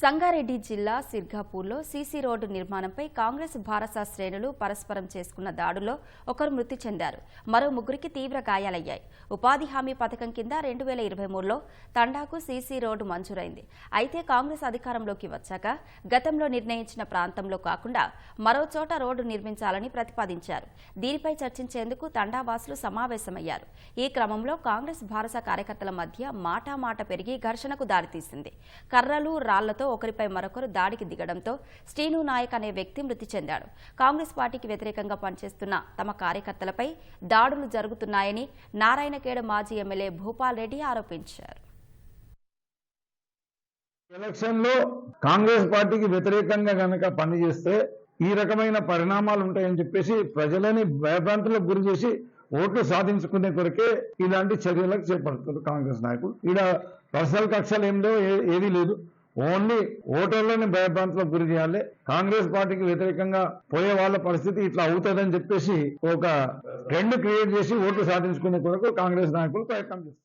సంగారెడ్డి జిల్లా సిర్గాపూర్లో CC road నిర్మాణంపై కాంగ్రెస్ భారత శ్రేణులు పరస్పరం చేసుకున్న దాడులో ఒకరు మృతి చెందారు. మరో ముగ్గురికి తీవ్ర గాయాలయ్యాయి. ఉపాధి హామీ పథకం కింద రెండు వేల ఇరవై మూడులో తండాకు సీసీ రోడ్డు మంజూరైంది. అయితే కాంగ్రెస్ అధికారంలోకి వచ్చాక గతంలో నిర్ణయించిన ప్రాంతంలో కాకుండా మరో చోట రోడ్డు నిర్మించాలని ప్రతిపాదించారు. దీనిపై చర్చించేందుకు తండావాసులు సమావేశమయ్యారు. ఈ క్రమంలో కాంగ్రెస్ భారత కార్యకర్తల మధ్య మాటామాట పెరిగి ఘర్షణకు దారితీసింది. కర్రలు రాళ్ళతో ఒకరిపై మరొకరు దాడికి దిగడంతో శ్రీను నాయక్ అనే వ్యక్తి మృతి చెందాడు. కాంగ్రెస్ పార్టీకి వ్యతిరేకంగా పనిచేస్తున్న తమ కార్యకర్తలపై దాడులు జరుగుతున్నాయని నారాయణఖేడ్ మాజీ ఎమ్మెల్యే భూపాల్ రెడ్డి ఆరోపించారు. ఎలక్షన్లో కాంగ్రెస్ పార్టీకి వ్యతిరేకంగా గనక పనిచేస్తే ఈ రకమైన పరిణామాలు ఉంటాయని చెప్పేసి ప్రజలని భయభ్రాంతులకు గురి చేసి ఓట్లు సాధించుకునే కొరకే ఇలాంటి చర్యలకు చేపడుతున్నారు కాంగ్రెస్ నాయకులు. ఈడ పర్సనల్ కక్షలు ఏం లేవు ఏదీ లేదు. ఓన్లీ ఓటర్లని భయభ్రాంతులకు గురి చేయాలి. కాంగ్రెస్ పార్టీకి వ్యతిరేకంగా పోయే వాళ్ళ పరిస్థితి ఇట్లా అవుతుందని చెప్పేసి ఒక ట్రెండ్ క్రియేట్ చేసి ఓట్లు సాధించుకునే కొరకు కాంగ్రెస్ నాయకులు ప్రయత్నం చేస్తారు